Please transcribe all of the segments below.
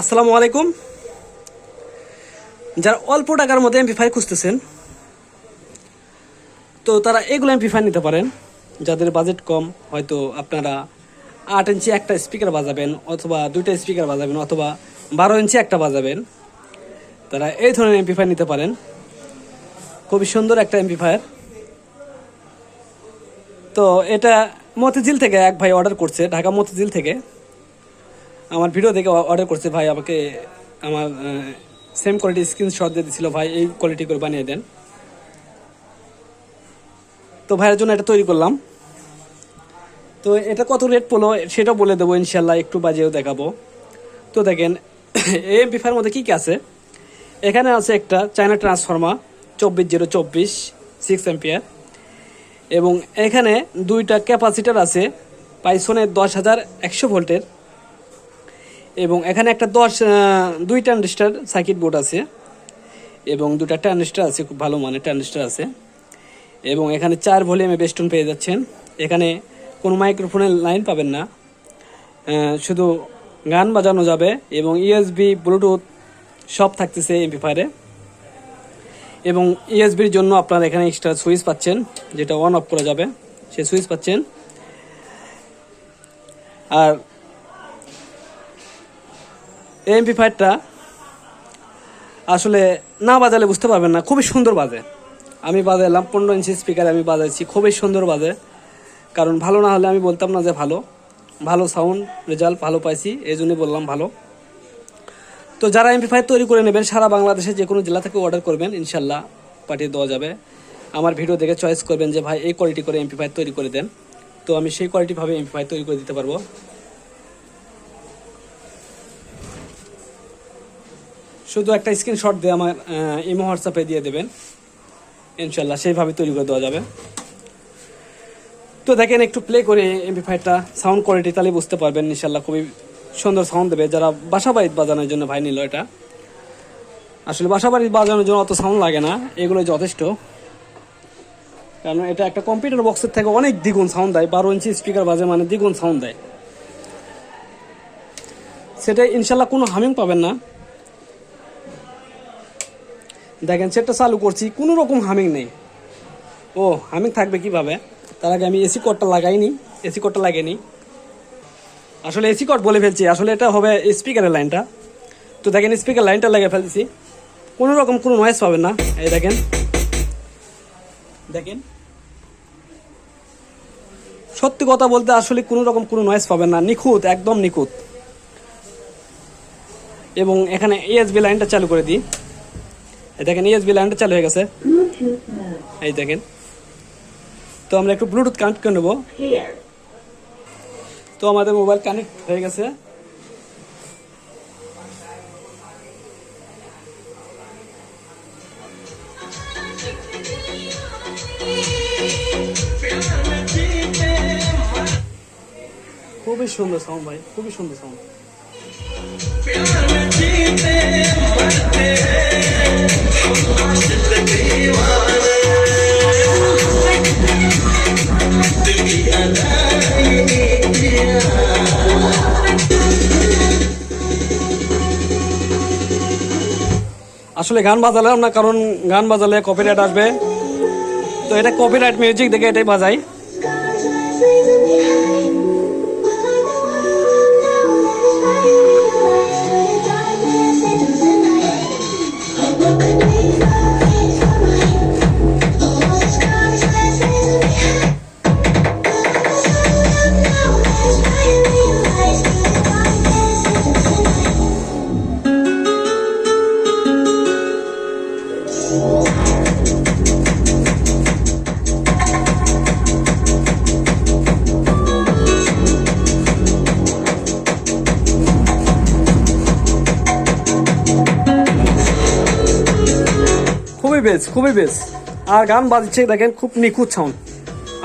আসসালামু আলাইকুম। যারা অল্প টাকার মধ্যে এমপি খুঁজতেছেন, তো তারা এগুলো এমপি নিতে পারেন। যাদের বাজেট কম, হয়তো আপনারা আট ইঞ্চি একটা স্পিকার বাজাবেন, অথবা দুইটা স্পিকার বাজাবেন, অথবা বারো ইঞ্চি একটা বাজাবেন। তারা এই ধরনের এমপি নিতে পারেন। খুবই সুন্দর একটা এমপিফায়ার তো এটা মতিঝিল থেকে এক ভাই অর্ডার করছে, ঢাকা মতিঝিল থেকে। আমার ভিডিও দেখে অর্ডার করছে, ভাই, আমাকে, আমার সেম কোয়ালিটি স্ক্রিনশট দিয়ে দিছিল, ভাই, এই কোয়ালিটি করে বানিয়ে দেন। তো ভাইয়ের জন্য এটা তৈরি করলাম। তো এটা কত রেট পড়ল, সেটাও বলে দেবো ইনশাল্লাহ একটু বাজেও দেখাবো। তো দেখেন এই এমপিফার মধ্যে কী কী আছে? এখানে আছে একটা চায়না ট্রান্সফর্মার চব্বিশ জিরো চব্বিশ সিক্স এম্পিয়ার এবং এখানে দুইটা ক্যাপাসিটার আছে, পাইসনের দশ হাজার একশো ভোল্টের। এবং এখানে একটা দশ দুই ট্রানজিস্টার সার্কিট বোর্ড আছে। এবং দুটা ট্রানজিস্টার আছে, খুব ভালো মানের ট্রানজিস্টার আছে। এবং এখানে চার ভলিউমে বেস্টন পেয়ে যাচ্ছেন। এখানে কোনো মাইক্রোফোনের লাইন পাবেন না। শুধু গান বাজানো যাবে এবং ইউএসবি, ব্লুটুথ সব থাকতেছে এমপিফায়ারে এবং ইউএসবির জন্য আপনারা এখানে এক্সট্রা সুইচ পাচ্ছেন, যেটা অন অফ করা যাবে। সে সুইচ পাচ্ছেন। আর এই এমপিফায়ারটা আসলে না বাজালে বুঝতে পারবেন না, খুবই সুন্দর বাজে। আমি বাজালাম পনেরো ইঞ্চি স্পিকার আমি বাজাইছি, খুবই সুন্দর বাজে। কারণ ভালো না হলে আমি বলতাম না যে ভালো। ভালো সাউন্ড রেজাল্ট ভালো পাইছি এই জন্যই বললাম ভালো। তো যারা এমপি ফাইভ তৈরি করে নেবেন, সারা বাংলাদেশে যে কোনো জেলা থেকে অর্ডার করবেন ইনশাল্লাহ পাঠিয়ে দেওয়া যাবে। আমার ভিডিও দেখে চয়েস করবেন যে, ভাই, এই কোয়ালিটি করে এমপি ফাইভ তৈরি করে দেন। তো আমি সেই কোয়ালিটিভাবে এমপি ফাইভ তৈরি করে দিতে পারব। শুধু একটা স্ক্রিনশট দিয়ে আমার ইমো হোয়াটসঅ্যাপে দিয়ে দেবেন। ইনশাল্লাহ সেইভাবে তৈরি করে দেওয়া যাবে। তো দেখেন, একটু প্লে করে এমপি ফাইভটা সাউন্ড কোয়ালিটি তাহলে বুঝতে পারবেন। ইনশাল্লাহ খুবই সুন্দর সাউন্ড দেবে। যারা বাসা বাড়িতে বাজানোর জন্য ভাই নিল এটা। আসলে বাসা বাড়িতে বাজানোর জন্য অত সাউন্ড লাগে না। এগুলো যথেষ্ট। কারণ এটা একটা কম্পিউটার বক্সের থেকে অনেক দ্বিগুণ সাউন্ড দেয়। বারো ইঞ্চি স্পিকার বাজে মানে দ্বিগুণ সাউন্ড দেয়। সেটা ইনশাল্লাহ কোনো হামিং পাবেন না। দেখেন, সেটটা চালু করছি, কোনো রকম হামিং নেই। ও, হামিং থাকবে কীভাবে? তার আগে আমি এসি কোডটা লাগাইনি, এসি কোডটা লাগাইনি আসলে এসি কোড বলে ফেলছি, আসলে এটা হবে স্পিকারের লাইনটা। তো দেখেন, স্পিকার লাইনটা লাগিয়ে ফেলছি। কোনো রকম কোনো নয়েজ পাবেন না। এই দেখেন দেখেন। সত্যি কথা বলতে আসলে কোনো রকম কোনো নয়েজ পাবেন না। নিখুঁত, একদম নিখুঁত। এবং এখানে ইএসবি লাইনটা চালু করে দিই। দেখেন ইএসবি লাইনটা চালু হয়ে গেছে। এই দেখেন। তো আমরা একটু ব্লুটুথ কানেক্ট করে নেব। তো আমাদের মোবাইল কানেক্ট হয়ে গেছে। খুবই সুন্দর সাউন্ড ভাই, খুবই সুন্দর সাউন্ড আসলে গান বাজালাম না, কারণ গান বাজালে কপিরাইট আসবে। তো এটা কপিরাইট মিউজিক দেখে এটাই বাজাই। বেশ, খুবই বেশ। আর গান বাজছে, দেখেন, খুব নিখুঁত সাউন্ড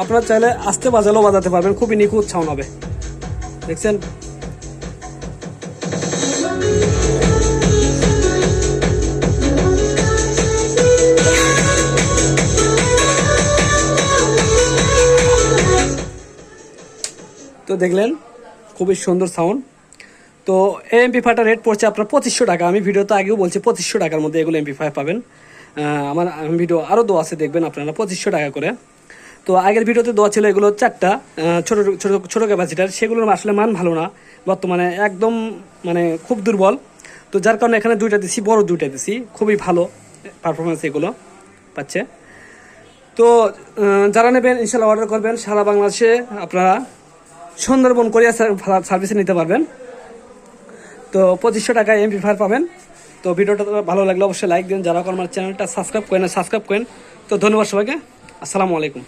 আপনারা চাইলে আস্তে বাজালেও বাজাতে পারবেন, খুবই নিখুঁত সাউন্ড হবে। দেখছেন? তো দেখলেন, খুবই সুন্দর সাউন্ড তো এমপি ফাইভটার রেট পড়ছে আপনার পঁচিশশো টাকা। আমি ভিডিওতে আগেও বলছি, পঁচিশশো টাকার মধ্যে এগুলো এমপি ফাইভ পাবেন। আমার ভিডিও আরও দোয়া আছে, দেখবেন আপনারা, পঁচিশশো টাকা করে। তো আগের ভিডিওতে দেওয়া ছিল এগুলো চারটা ছোট ছোট ছোট ক্যাপাসিটার সেগুলোর আসলে মান ভালো না। বর্তমানে একদম মানে খুব দুর্বল। তো যার কারণে এখানে দুইটা দিছি, বড় দুইটা দিছি। খুবই ভালো পারফরমেন্স এগুলো পাচ্ছে। তো যারা নেবেন, ইনশাল্লাহ অর্ডার করবেন। সারা বাংলাদেশে আপনারা সুন্দরবন কোরিয়া সার্ভিসে নিতে পারবেন। তো পঁচিশশো টাকায় এমপি ফায়ার পাবেন। তো ভিডিওটা ভালো লাগলে অবশ্যই লাইক দিন। যারা আমার চ্যানেলটা সাবস্ক্রাইব করেন সাবস্ক্রাইব করেন। তো ধন্যবাদ সবাইকে। আসসালামু আলাইকুম।